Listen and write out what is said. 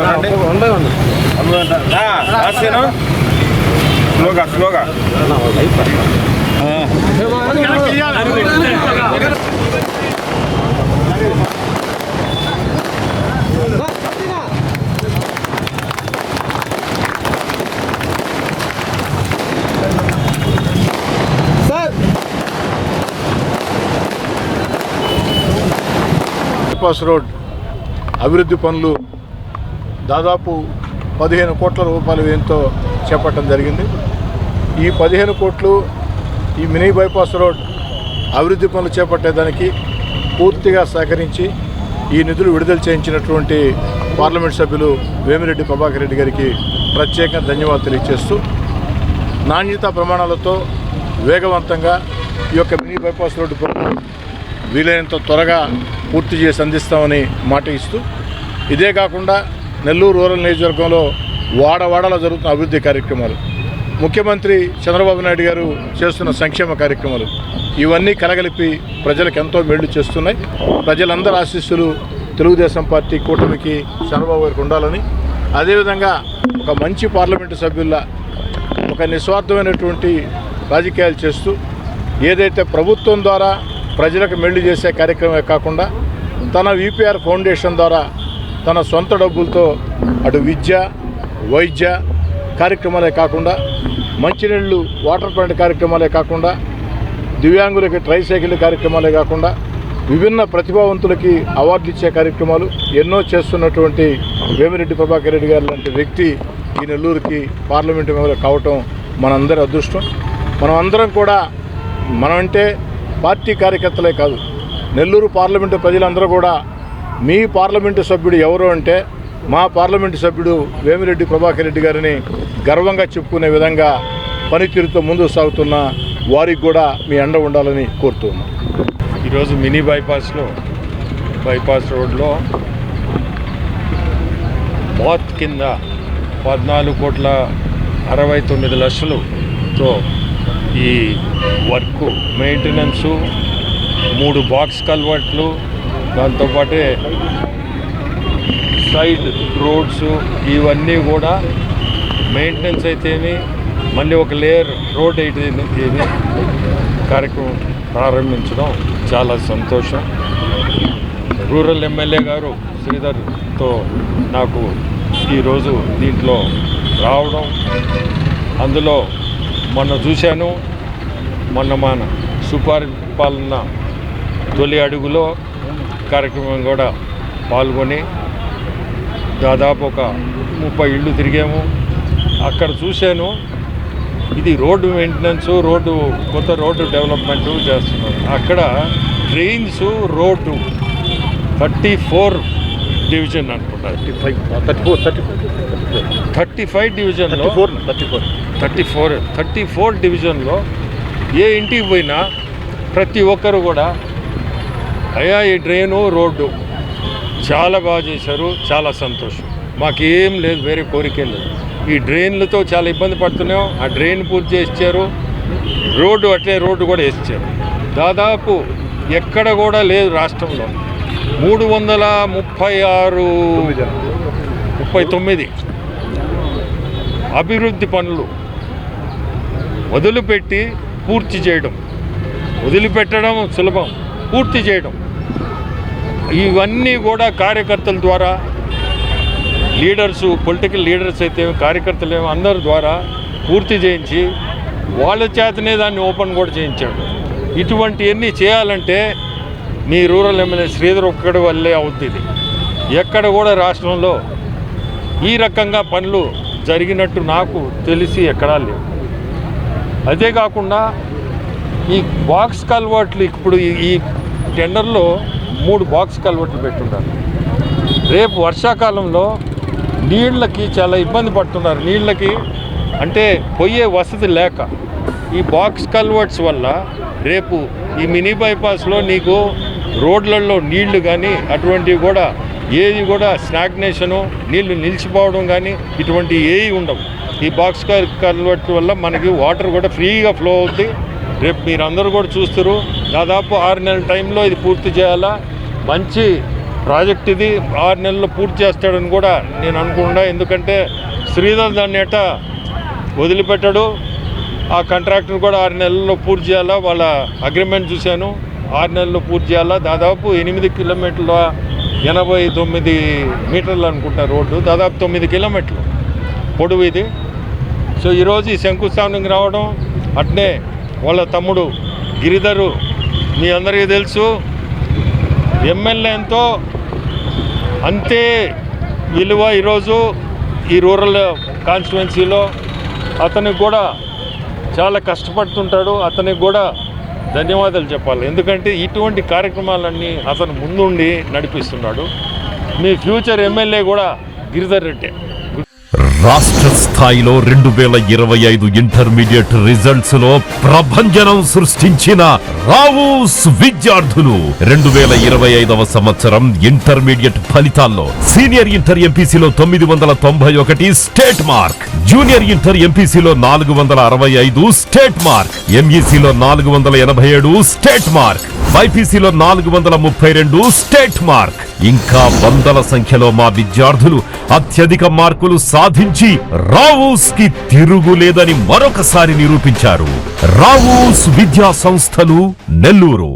రండి రాసేను? స్లోగా స్లోగా. బైపాస్ రోడ్ అభివృద్ధి పనులు దాదాపు పదిహేను కోట్ల రూపాయల వ్యయంతో చేపట్టడం జరిగింది. ఈ పదిహేను కోట్లు ఈ మినీ బైపాస్ రోడ్ అభివృద్ధి పనులు చేపట్టేదానికి పూర్తిగా సహకరించి ఈ నిధులు విడుదల చేయించినటువంటి పార్లమెంట్ సభ్యులు వేమిరెడ్డి ప్రభాకర్ రెడ్డి గారికి ప్రత్యేకంగా ధన్యవాదాలు తెలియజేస్తూ నాణ్యత ప్రమాణాలతో వేగవంతంగా ఈ యొక్క మినీ బైపాస్ రోడ్డు పనులు వీలైనంత త్వరగా పూర్తి చేసి అందిస్తామని మాట ఇస్తూ ఇదే కాకుండా నెల్లూరు రూరల్ నియోజకవర్గంలో వాడవాడలో జరుగుతున్న అభివృద్ధి కార్యక్రమాలు. ముఖ్యమంత్రి చంద్రబాబు నాయుడు గారు చేస్తున్న సంక్షేమ కార్యక్రమాలు. ఇవన్నీ కలగలిపి ప్రజలకు ఎంతో మేళ్ళు చేస్తున్నాయి. ప్రజలందరి ఆశీస్సులు తెలుగుదేశం పార్టీ కూటమికి చంద్రబాబు గారికి ఉండాలని. అదేవిధంగా ఒక మంచి పార్లమెంటు సభ్యుల ఒక నిస్వార్థమైనటువంటి రాజకీయాలు చేస్తూ ఏదైతే ప్రభుత్వం ద్వారా ప్రజలకు మెళ్ళు చేసే కార్యక్రమే కాకుండా తన విపిఆర్ ఫౌండేషన్ ద్వారా తన సొంత డబ్బులతో అటు విద్య వైద్య కార్యక్రమాలే కాకుండా మంచినీళ్ళు వాటర్ ప్లాంట్ కార్యక్రమాలే కాకుండా దివ్యాంగులకి ట్రైసైకిల్ కార్యక్రమాలే కాకుండా విభిన్న ప్రతిభావంతులకి అవార్డు ఇచ్చే కార్యక్రమాలు ఎన్నో చేస్తున్నటువంటి వేమిరెడ్డి ప్రభాకర్ రెడ్డి గారు లాంటి వ్యక్తి ఈ నెల్లూరుకి పార్లమెంటు మెంబర్ కావటం మనందరి అదృష్టం. మనం అందరం కూడా మనమంటే పార్టీ కార్యకర్తలే కాదు నెల్లూరు పార్లమెంటు ప్రజలందరూ కూడా మీ పార్లమెంటు సభ్యుడు ఎవరు అంటే మా పార్లమెంటు సభ్యుడు వేమిరెడ్డి ప్రభాకర్ రెడ్డి గారిని గర్వంగా చెప్పుకునే విధంగా పనితీరుతో ముందుకు సాగుతున్న వారికి కూడా మీ అండ ఉండాలని కోరుతున్నాం ఈరోజు మినీ బైపాస్లో బైపాస్ రోడ్లో బాత్ కింద పద్నాలుగు కోట్ల అరవై తొమ్మిది లక్షలుతో ఈ వర్క్ మెయింటెనెన్సు మూడు బాక్స్ కల్వర్ట్లు దాంతోపాటే సైడ్ రోడ్స్ ఇవన్నీ కూడా మెయింటెనెన్స్ అయితేమి మళ్ళీ ఒక లేయర్ రోడ్ అయితేమి కార్యక్రమం ప్రారంభించడం చాలా సంతోషం. రూరల్ ఎమ్మెల్యే గారు శ్రీధర్తో నాకు ఈరోజు దీంట్లో రావడం. అందులో మొన్న చూశాను మొన్న మన సుపరిపాలన తొలి అడుగులో కార్యక్రమం కూడా పాల్గొని దాదాపు ఒక ముప్పై ఇళ్ళు తిరిగాము. అక్కడ చూశాను ఇది రోడ్డు మెయింటెనెన్స్ రోడ్డు కొత్త రోడ్డు డెవలప్మెంట్ చేస్తున్నారు. అక్కడ trains road thirty four division అనుకుంటారు five thirty four thirty thirty five డివిజన్లో four thirty four thirty four thirty four డివిజన్లో ఏ ఇంటికి పోయినా ప్రతి ఒక్కరు కూడా అయ్యా ఈ డ్రైను రోడ్డు చాలా బాగా చేశారు చాలా సంతోషం. మాకేం లేదు వేరే కోరికే లేదు. ఈ డ్రైన్లతో చాలా ఇబ్బంది పడుతున్నాం. ఆ డ్రైన్ పూర్తి చేసి రోడ్డు అట్లే రోడ్డు కూడా వేసిచ్చారు దాదాపు ఎక్కడ కూడా లేదు రాష్ట్రంలో. మూడు వందల ముప్పై ఆరు ముప్పై తొమ్మిది అభివృద్ధి పనులు వదిలిపెట్టి పూర్తి చేయడం. వదిలిపెట్టడం సులభం. పూర్తి చేయడం. ఇవన్నీ కూడా కార్యకర్తల ద్వారా లీడర్స్ పొలిటికల్ లీడర్స్ అయితే కార్యకర్తలు ఏమో అందరి ద్వారా పూర్తి చేయించి వాళ్ళ చేతనే దాన్ని ఓపెన్ కూడా చేయించాడు ఇటువంటివన్నీ చేయాలంటే మీ రూరల్ ఎమ్మెల్యే శ్రీధర్ ఒక్కడి వల్లే అవుతుంది ఇది. ఎక్కడ కూడా రాష్ట్రంలో ఈ రకంగా పనులు జరిగినట్టు నాకు తెలిసి ఎక్కడా లేవు అదే కాకుండా ఈ బాక్స్ కల్వర్ట్లు ఇప్పుడు ఈ టెండర్లో మూడు బాక్స్ కల్వర్ట్లు పెట్టున్నారు. రేపు వర్షాకాలంలో నీళ్ళకి చాలా ఇబ్బంది పడుతున్నారు. నీళ్ళకి అంటే పోయే వసతి లేక ఈ బాక్స్ కల్వర్ట్స్ వల్ల రేపు ఈ మినీ బైపాస్లో నీకు రోడ్లలో నీళ్ళు కానీ అటువంటివి కూడా ఏది కూడా స్నాగ్నేషను నీళ్ళు నిలిచిపోవడం కానీ ఇటువంటి ఏవి ఉండవు. ఈ బాక్స్ కల్వర్ట్ వల్ల మనకి వాటర్ కూడా ఫ్రీగా ఫ్లో అవుతుంది రేపు మీరందరూ కూడా చూస్తారు. దాదాపు ఆరు నెలల టైంలో ఇది పూర్తి చేయాలా? మంచి ప్రాజెక్ట్ ఇది. ఆరు నెలల్లో పూర్తి చేస్తాడని కూడా నేను అనుకుండా ఎందుకంటే శ్రీధర్ దాన్ని ఎట వదిలిపెట్టాడు. ఆ కాంట్రాక్టర్ కూడా ఆరు నెలల్లో పూర్తి చేయాలా? వాళ్ళ అగ్రిమెంట్ చూశాను. ఆరు నెలల్లో పూర్తి చేయాలా? దాదాపు ఎనిమిది కిలోమీటర్ల ఎనభై తొమ్మిది మీటర్లు అనుకుంటా రోడ్డు. దాదాపు తొమ్మిది కిలోమీటర్లు పొడవు ఇది. సో ఈరోజు ఈ శంకుస్థాపనకి రావడం అట్నే వాళ్ళ తమ్ముడు గిరిధరు మీ అందరికీ తెలుసు ఎమ్మెల్యేతో అంతే విలువ ఈరోజు ఈ రూరల్ కాన్స్టిట్యున్సీలో అతనికి కూడా చాలా కష్టపడుతుంటాడు అతనికి కూడా ధన్యవాదాలు చెప్పాలి. ఎందుకంటే ఇటువంటి కార్యక్రమాలన్నీ అతను ముందుండి నడిపిస్తున్నాడు. మీ ఫ్యూచర్ ఎమ్మెల్యే కూడా గిరిధర్ రెడ్డి. రాష్ట్ర స్థాయిలో రెండు వేల ఇరవై ఐదు ఇంటర్మీడియట్ రిజల్ట్స్లో ప్రభంజనం సృష్టించిన రావుస్ విద్యార్థులు. రెండు వేల ఇరవై ఐదవ సంవత్సరం ఇంటర్మీడియట్ ఫలితాల్లో సీనియర్ ఇంటర్ ఎంపీసీలో తొమ్మిది వందల తొంభై ఒకటి స్టేట్ మార్క్. జూనియర్ ఇంటర్ ఎంపీసీలో నాలుగు వందల అరవై ఐదు స్టేట్ మార్క్. ఎంఈసీలో నాలుగు వందల ఎనభై ఏడు స్టేట్ మార్క్. బైపీసీలో నాలుగు వందల ముప్పై రెండు స్టేట్ మార్క్. ఇంకా వందల సంఖ్యలో మా విద్యార్థులు అత్యధిక మార్కులు సాధించి రావూస్కి తిరుగులేదని మరొకసారి నిరూపించారు. రావూస్ విద్యా సంస్థలు నెల్లూరు.